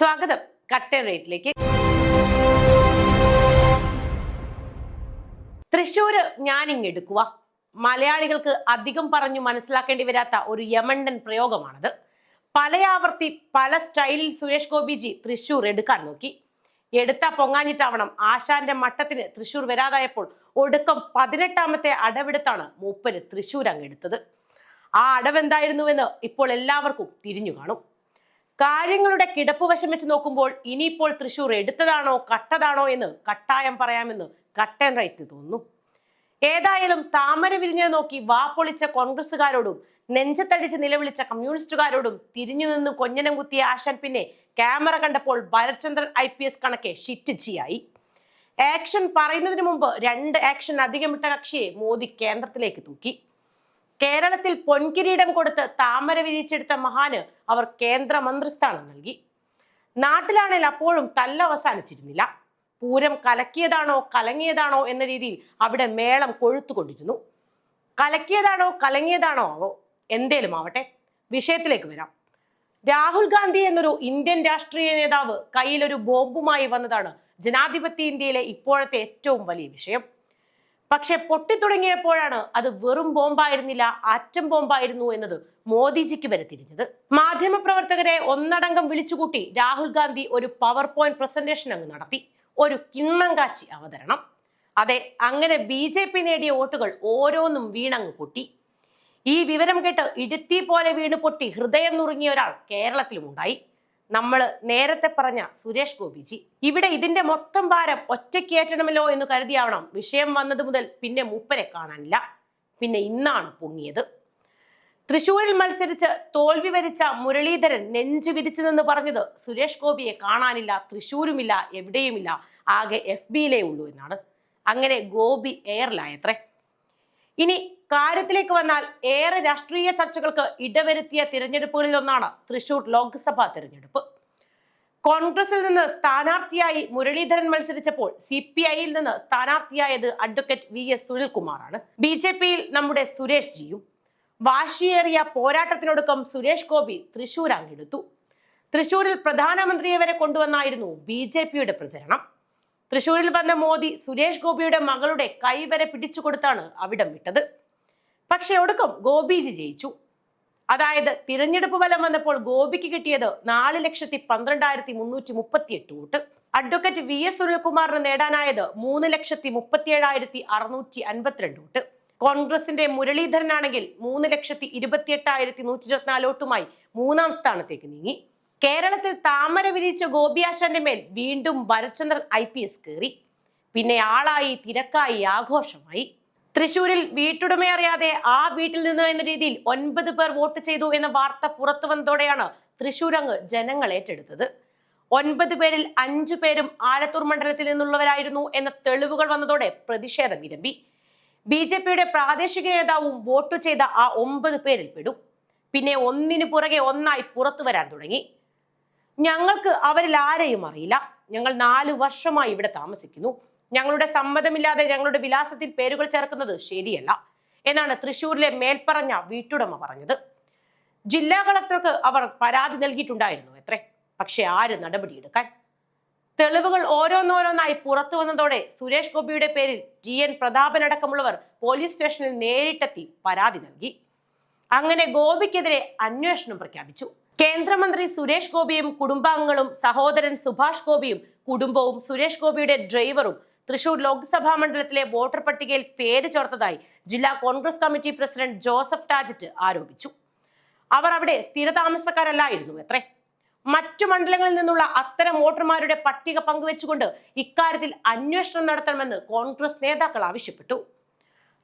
സ്വാഗതം. കട്ടൻ റേറ്റിലേക്ക്. തൃശ്ശൂര് ഞാനിങ് എടുക്കുക മലയാളികൾക്ക് അധികം പറഞ്ഞു മനസ്സിലാക്കേണ്ടി വരാത്ത ഒരു യമണ്ടൻ പ്രയോഗമാണത്. പലയാവർത്തി പല സ്റ്റൈലിൽ സുരേഷ് ഗോപിജി തൃശൂർ എടുക്കാൻ നോക്കി. എടുത്ത പൊങ്ങാഞ്ഞിട്ടാവണം ആശാന്റെ മട്ടത്തിന് തൃശൂർ വരാതായപ്പോൾ ഒടുക്കം പതിനെട്ടാമത്തെ അടവെടുത്താണ് മൂപ്പര് തൃശ്ശൂർ അങ്ങെടുത്തത് ആ അടവെന്തായിരുന്നുവെന്ന് ഇപ്പോൾ എല്ലാവർക്കും തിരിഞ്ഞു കാണും. കാര്യങ്ങളുടെ കിടപ്പ് വശം വെച്ച് നോക്കുമ്പോൾ ഇനിയിപ്പോൾ തൃശ്ശൂർ എടുത്തതാണോ കട്ടതാണോ എന്ന് കട്ടായം പറയാമെന്ന് കട്ടൻ റൈറ്റ് തോന്നുന്നു. ഏതായാലും താമര വിരിഞ്ഞത് നോക്കി വാ പൊളിച്ച കോൺഗ്രസുകാരോടും നെഞ്ചത്തടിച്ച് നിലവിളിച്ച കമ്മ്യൂണിസ്റ്റുകാരോടും തിരിഞ്ഞു നിന്ന് കൊഞ്ഞനം കുത്തിയ ആശാൻ പിന്നെ ക്യാമറ കണ്ടപ്പോൾ ഭരചന്ദ്രൻ ഐ പി എസ് കണക്കെ ഷിറ്റിച്ചിയായി ആക്ഷൻ പറയുന്നതിന് മുമ്പ് രണ്ട് ആക്ഷൻ അധികമിട്ട കക്ഷിയെ മോദി കേന്ദ്രത്തിലേക്ക് തൂക്കി. കേരളത്തിൽ പൊൻകിരീടം കൊടുത്ത് താമര വിരിച്ചെടുത്ത മഹാന് അവർ കേന്ദ്ര മന്ത്രിസ്ഥാനം നൽകി. നാട്ടിലാണെങ്കിൽ അപ്പോഴും തല്ല അവസാനിച്ചിരുന്നില്ല. പൂരം കലക്കിയതാണോ കലങ്ങിയതാണോ എന്ന രീതിയിൽ അവിടെ മേളം കൊഴുത്തുകൊണ്ടിരുന്നു. കലക്കിയതാണോ കലങ്ങിയതാണോ ആവോ എന്തേലും ആവട്ടെ വിഷയത്തിലേക്ക് വരാം. രാഹുൽ ഗാന്ധി എന്നൊരു ഇന്ത്യൻ രാഷ്ട്രീയ നേതാവ് കയ്യിലൊരു ബോംബുമായി വന്നതാണ് ജനാധിപത്യ ഇന്ത്യയിലെ ഇപ്പോഴത്തെ ഏറ്റവും വലിയ വിഷയം. പക്ഷെ പൊട്ടിത്തുടങ്ങിയപ്പോഴാണ് അത് വെറും ബോംബായിരുന്നില്ല ആറ്റം ബോംബായിരുന്നു എന്നത് മോദിജിക്ക് വരെ മാധ്യമപ്രവർത്തകരെ ഒന്നടങ്കം വിളിച്ചുകൂട്ടി രാഹുൽ ഗാന്ധി ഒരു പവർ പോയിന്റ് പ്രസന്റേഷൻ അങ്ങ് നടത്തി. ഒരു കിണ്ണങ്കാച്ചി അവതരണം. അതെ അങ്ങനെ ബി ജെ പി നേടിയ വോട്ടുകൾ ഓരോന്നും വീണങ്ങ് പൊട്ടി. ഈ വിവരം കേട്ട് ഇടുത്തി പോലെ വീണ് പൊട്ടി ഹൃദയം നുറുങ്ങിയ ഒരാൾ കേരളത്തിലും ഉണ്ടായി. നമ്മൾ നേരത്തെ പറഞ്ഞ സുരേഷ് ഗോപിജി. ഇവിടെ ഇതിന്റെ മൊത്തം ഭാരം ഒറ്റയ്ക്ക് ഏറ്റണമല്ലോ എന്ന് കരുതിയാവണം വിഷയം വന്നത് മുതൽ പിന്നെ മൂപ്പരെ കാണാനില്ല. പിന്നെ ഇന്നാണ് പൊങ്ങിയത്. തൃശൂരിൽ മത്സരിച്ച് തോൽവി വരിച്ച മുരളീധരൻ നെഞ്ചു വിരിച്ചു നിന്ന് പറഞ്ഞത് സുരേഷ് ഗോപിയെ കാണാനില്ല തൃശൂരുമില്ല എവിടെയുമില്ല ആകെ എഫ് ബിയിലേ ഉള്ളൂ എന്നാണ്. അങ്ങനെ ഗോപി എയറിലായത്രേ. ഇനി കാര്യത്തിലേക്ക് വന്നാൽ ഏറെ രാഷ്ട്രീയ ചർച്ചകൾക്ക് ഇടവരുത്തിയ തിരഞ്ഞെടുപ്പുകളിലൊന്നാണ് തൃശൂർ ലോക്സഭാ തിരഞ്ഞെടുപ്പ്. കോൺഗ്രസിൽ നിന്ന് സ്ഥാനാർത്ഥിയായി മുരളീധരൻ മത്സരിച്ചപ്പോൾ സി പി ഐയിൽ നിന്ന് സ്ഥാനാർത്ഥിയായത് അഡ്വക്കേറ്റ് വി എസ് സുനിൽകുമാറാണ്. ബി ജെ പിയിൽ നമ്മുടെ സുരേഷ് ജിയും. വാശിയേറിയ പോരാട്ടത്തിനൊടുക്കം സുരേഷ് ഗോപി തൃശൂർ അങ്ങെടുത്തു തൃശൂരിൽ പ്രധാനമന്ത്രിയെ വരെ കൊണ്ടുവന്നായിരുന്നു ബി ജെ പിയുടെ പ്രചരണം. തൃശൂരിൽ വന്ന മോദി സുരേഷ് ഗോപിയുടെ മകളുടെ കൈവരെ പിടിച്ചുകൊടുത്താണ് അവിടം വിട്ടത്. പക്ഷേ ഒടുക്കം ഗോപിജി ജയിച്ചു. അതായത് തിരഞ്ഞെടുപ്പ് ഫലം വന്നപ്പോൾ ഗോപിക്ക് കിട്ടിയത് നാല് ലക്ഷത്തി പന്ത്രണ്ടായിരത്തി മുന്നൂറ്റി മുപ്പത്തി എട്ട് വോട്ട്. അഡ്വക്കേറ്റ് വി എസ് സുനിൽകുമാറിന് നേടാനായത് മൂന്ന് ലക്ഷത്തി മുപ്പത്തി ഏഴായിരത്തി അറുന്നൂറ്റി അൻപത്തിരണ്ട് വോട്ട്. കോൺഗ്രസിന്റെ മുരളീധരനാണെങ്കിൽ മൂന്ന് ലക്ഷത്തി ഇരുപത്തി എട്ടായിരത്തി നൂറ്റി ഇരുപത്തിനാല് വോട്ടുമായി മൂന്നാം സ്ഥാനത്തേക്ക് നീങ്ങി. കേരളത്തിൽ താമര വിരിച്ച ഗോപിയാശാന്റെ മേൽ വീണ്ടും ഭരചന്ദ്രൻ ഐ പി എസ് കയറി. പിന്നെ ആളായി തിരക്കായി ആഘോഷമായി. തൃശൂരിൽ വീട്ടുടമ അറിയാതെ ആ വീട്ടിൽ നിന്ന് എന്ന രീതിയിൽ ഒൻപത് പേർ വോട്ട് ചെയ്തു എന്ന വാർത്ത പുറത്തു വന്നതോടെയാണ് തൃശൂർ അങ്ങ് ജനങ്ങൾ ഏറ്റെടുത്തത്. ഒൻപത് പേരിൽ അഞ്ചു പേരും ആലത്തൂർ മണ്ഡലത്തിൽ നിന്നുള്ളവരായിരുന്നു എന്ന തെളിവുകൾ വന്നതോടെ പ്രതിഷേധം ഇരമ്പി ബി ജെ പിയുടെ പ്രാദേശിക നേതാവും വോട്ട് ചെയ്ത ആ ഒമ്പത് പേരിൽ പെടും. പിന്നെ ഒന്നിനു പുറകെ ഒന്നായി പുറത്തു വരാൻ തുടങ്ങി. ഞങ്ങൾക്ക് അവരിൽ ആരെയും അറിയില്ല. ഞങ്ങൾ നാലു വർഷമായി ഇവിടെ താമസിക്കുന്നു. ഞങ്ങളുടെ സമ്മതമില്ലാതെ ഞങ്ങളുടെ വിലാസത്തിൽ പേരുകൾ ചേർക്കുന്നത് ശരിയല്ല എന്നാണ് തൃശൂരിലെ മേൽപ്പറഞ്ഞ വീട്ടുടമ പറഞ്ഞത്. ജില്ലാ കളക്ടർക്ക് അവർ പരാതി നൽകിയിട്ടുണ്ടായിരുന്നു എത്ര പക്ഷെ ആര് നടപടിയെടുക്കാൻ? തെളിവുകൾ ഓരോന്നോരോന്നായി പുറത്തു വന്നതോടെ സുരേഷ് ഗോപിയുടെ പേരിൽ ടി എൻ പ്രതാപൻ അടക്കമുള്ളവർ പോലീസ് സ്റ്റേഷനിൽ നേരിട്ടെത്തി പരാതി നൽകി. അങ്ങനെ ഗോപിക്കെതിരെ അന്വേഷണം പ്രഖ്യാപിച്ചു. കേന്ദ്രമന്ത്രി സുരേഷ് ഗോപിയും കുടുംബാംഗങ്ങളും സഹോദരൻ സുഭാഷ് ഗോപിയും കുടുംബവും സുരേഷ് ഗോപിയുടെ ഡ്രൈവറും തൃശൂർ ലോക്സഭാ മണ്ഡലത്തിലെ വോട്ടർ പട്ടികയിൽ പേര് ചേർത്തതായി ജില്ലാ congress committee president Joseph Tajet ആരോപിച്ചു. അവർ അവിടെ സ്ഥിരതാമസക്കാരല്ലായിരുന്നു എത്രേ മറ്റു മണ്ഡലങ്ങളിൽ നിന്നുള്ള അത്തരം വോട്ടർമാരുടെ പട്ടിക പങ്കുവെച്ചുകൊണ്ട് ഇക്കാര്യത്തിൽ അന്വേഷണം നടത്തണമെന്ന് കോൺഗ്രസ് നേതാക്കൾ ആവശ്യപ്പെട്ടു.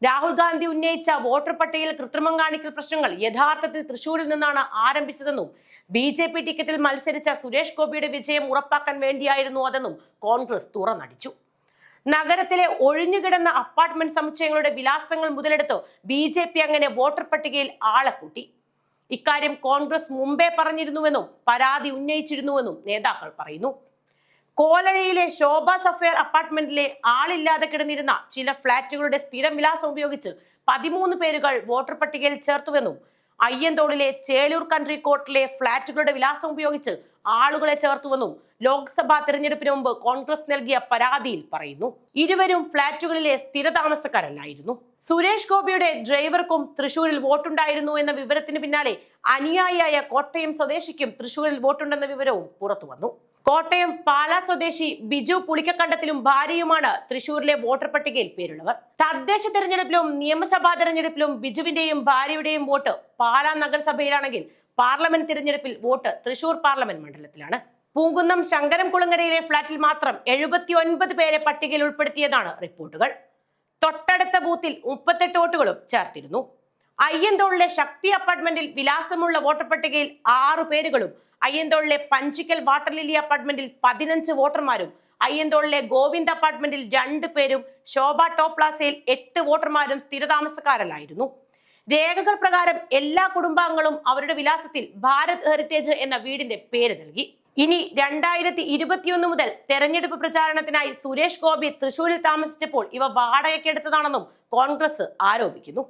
രാഹുൽ ഗാന്ധി ഉന്നയിച്ച വോട്ടർ പട്ടികയിൽ കൃത്രിമം കാണിക്കൽ പ്രശ്നങ്ങൾ യഥാർത്ഥത്തിൽ തൃശൂരിൽ നിന്നാണ് ആരംഭിച്ചതെന്നും ബി ജെ പി ടിക്കറ്റിൽ മത്സരിച്ച സുരേഷ് ഗോപിയുടെ വിജയം ഉറപ്പാക്കാൻ വേണ്ടിയായിരുന്നു അതെന്നും കോൺഗ്രസ് തുറന്നടിച്ചു. നഗരത്തിലെ ഒഴിഞ്ഞുകിടന്ന അപ്പാർട്ട്മെന്റ് സമുച്ചയങ്ങളുടെ വിലാസങ്ങൾ മുതലെടുത്ത് ബി ജെ പി അങ്ങനെ വോട്ടർ പട്ടികയിൽ ആളെ കൂട്ടി. ഇക്കാര്യം കോൺഗ്രസ് മുമ്പേ പറഞ്ഞിരുന്നുവെന്നും പരാതി ഉന്നയിച്ചിരുന്നുവെന്നും നേതാക്കൾ പറയുന്നു. കോലഴയിലെ ശോഭ സഫയർ അപ്പാർട്ട്മെന്റിലെ ആളില്ലാതെ കിടന്നിരുന്ന ചില ഫ്ളാറ്റുകളുടെ സ്ഥിരം വിലാസം ഉപയോഗിച്ച് പതിമൂന്ന് പേരുകൾ വോട്ടർ പട്ടികയിൽ ചേർത്തുവെന്നും അയ്യന്തോളിലെ ചേലൂർ കൺട്രി കോർട്ടിലെ ഫ്ളാറ്റുകളുടെ വിലാസം ഉപയോഗിച്ച് ആളുകളെ ചേർത്തുവെന്നും ലോക്സഭാ തെരഞ്ഞെടുപ്പിന് മുമ്പ് കോൺഗ്രസ് നൽകിയ പരാതിയിൽ പറയുന്നു. ഇരുവരും ഫ്ളാറ്റുകളിലെ സ്ഥിരതാമസക്കാരല്ലായിരുന്നു. സുരേഷ് ഗോപിയുടെ ഡ്രൈവർക്കും തൃശൂരിൽ വോട്ടുണ്ടായിരുന്നു എന്ന വിവരത്തിന് പിന്നാലെ അനുയായിയായ കോട്ടയം സ്വദേശിക്കും തൃശൂരിൽ വോട്ടുണ്ടെന്ന വിവരവും പുറത്തുവന്നു കോട്ടയം പാലാ സ്വദേശി ബിജു പുളിക്കക്കണ്ടത്തിലും ഭാര്യയുമാണ് തൃശൂരിലെ വോട്ടർ പട്ടികയിൽ പേരുള്ളവർ. തദ്ദേശ തെരഞ്ഞെടുപ്പിലും നിയമസഭാ തെരഞ്ഞെടുപ്പിലും ബിജുവിന്റെയും ഭാര്യയുടെയും വോട്ട് പാലാ നഗരസഭയിലാണെങ്കിൽ പാർലമെന്റ് തിരഞ്ഞെടുപ്പിൽ വോട്ട് തൃശൂർ പാർലമെന്റ് മണ്ഡലത്തിലാണ്. പൂങ്കുന്നം ശങ്കരം കുളങ്ങരയിലെ ഫ്ളാറ്റിൽ മാത്രം എഴുപത്തി ഒൻപത് പേരെ പട്ടികയിൽ ഉൾപ്പെടുത്തിയതാണ് റിപ്പോർട്ടുകൾ. തൊട്ടടുത്ത ബൂത്തിൽ മുപ്പത്തെട്ട് വോട്ടുകളും ചേർത്തിരുന്നു. അയ്യന്തോളിലെ ശക്തി അപ്പാർട്ട്മെന്റിൽ വിലാസമുള്ള വോട്ടർ പട്ടികയിൽ ആറ് പേരുകളും അയ്യന്തോളിലെ പഞ്ചിക്കൽ വാട്ടർ ലില്ലി അപ്പാർട്ട്മെന്റിൽ പതിനഞ്ച് വോട്ടർമാരും അയ്യന്തോളിലെ ഗോവിന്ദ് അപ്പാർട്ട്മെന്റിൽ രണ്ട് പേരും ശോഭ ടോപ്ലാസയിൽ പ്ലാസയിൽ എട്ട് വോട്ടർമാരും സ്ഥിരതാമസക്കാരല്ലായിരുന്നു രേഖകൾ പ്രകാരം എല്ലാ കുടുംബാംഗങ്ങളും അവരുടെ വിലാസത്തിൽ ഭാരത് ഹെറിറ്റേജ് എന്ന വീടിന്റെ പേര് നൽകി. ഇനി രണ്ടായിരത്തി ഇരുപത്തിയൊന്ന് മുതൽ തെരഞ്ഞെടുപ്പ് പ്രചാരണത്തിനായി സുരേഷ് ഗോപി തൃശൂരിൽ താമസിച്ചപ്പോൾ ഇവ വാടകയ്ക്കെടുത്തതാണെന്നും കോൺഗ്രസ് ആരോപിക്കുന്നു.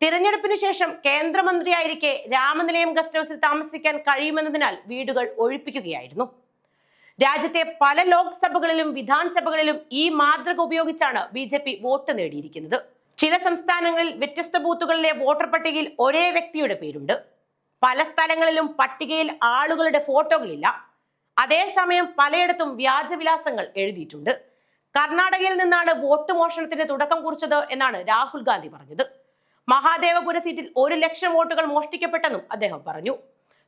തിരഞ്ഞെടുപ്പിന് ശേഷം കേന്ദ്രമന്ത്രിയായിരിക്കെ രാമനിലയം ഗസ്റ്റ് ഹൗസിൽ താമസിക്കാൻ കഴിയുമെന്നതിനാൽ വീടുകൾ ഒഴിപ്പിക്കുകയായിരുന്നു. രാജ്യത്തെ പല ലോക്സഭകളിലും വിധാൻസഭകളിലും ഈ മാതൃക ഉപയോഗിച്ചാണ് ബി വോട്ട് നേടിയിരിക്കുന്നത്. ചില സംസ്ഥാനങ്ങളിൽ വ്യത്യസ്ത ബൂത്തുകളിലെ വോട്ടർ പട്ടികയിൽ ഒരേ വ്യക്തിയുടെ പേരുണ്ട്. പല സ്ഥലങ്ങളിലും പട്ടികയിൽ ആളുകളുടെ ഫോട്ടോകളില്ല. അതേസമയം പലയിടത്തും വ്യാജവിലാസങ്ങൾ എഴുതിയിട്ടുണ്ട്. കർണാടകയിൽ നിന്നാണ് വോട്ട് മോഷണത്തിന് തുടക്കം കുറിച്ചത് എന്നാണ് രാഹുൽ ഗാന്ധി പറഞ്ഞത്. മഹാദേവപുര സീറ്റിൽ ഒരു ലക്ഷം വോട്ടുകൾ മോഷ്ടിക്കപ്പെട്ടെന്നും അദ്ദേഹം പറഞ്ഞു.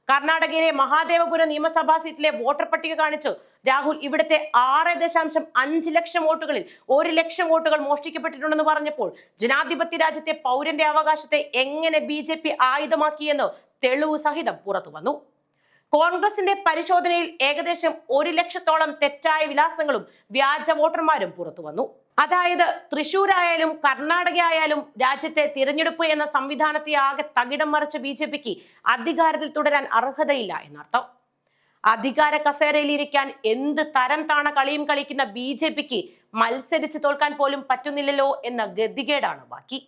കർണാടകയിലെ മഹാദേവപുരം നിയമസഭാ സീറ്റിലെ വോട്ടർ പട്ടിക കാണിച്ചു. രാഹുൽ ഇവിടുത്തെ ആറ് ദശാംശം അഞ്ച് ലക്ഷം വോട്ടുകളിൽ ഒരു ലക്ഷം വോട്ടുകൾ മോഷ്ടിക്കപ്പെട്ടിട്ടുണ്ടെന്ന് പറഞ്ഞപ്പോൾ ജനാധിപത്യ രാജ്യത്തെ പൗരന്റെ അവകാശത്തെ എങ്ങനെ ബി ജെ പി ആയുധമാക്കിയെന്ന് തെളിവ് സഹിതം പുറത്തു വന്നു. കോൺഗ്രസിന്റെ പരിശോധനയിൽ ഏകദേശം ഒരു ലക്ഷത്തോളം തെറ്റായ വിലാസങ്ങളും വ്യാജ വോട്ടർമാരും പുറത്തു വന്നു. അതായത് തൃശൂരായാലും കർണാടക ആയാലും രാജ്യത്തെ തിരഞ്ഞെടുപ്പ് എന്ന സംവിധാനത്തെ ആകെ തകിടം മറിച്ച ബി ജെ പിക്ക് അധികാരത്തിൽ തുടരാൻ അർഹതയില്ല എന്നർത്ഥം. അധികാര കസേരയിലിരിക്കാൻ എന്ത് തരം താണ കളിയും കളിക്കുന്ന ബി ജെ പിക്ക് മത്സരിച്ച് തോൽക്കാൻ പോലും പറ്റുന്നില്ലല്ലോ എന്ന ഗതികേടാണ് ബാക്കി.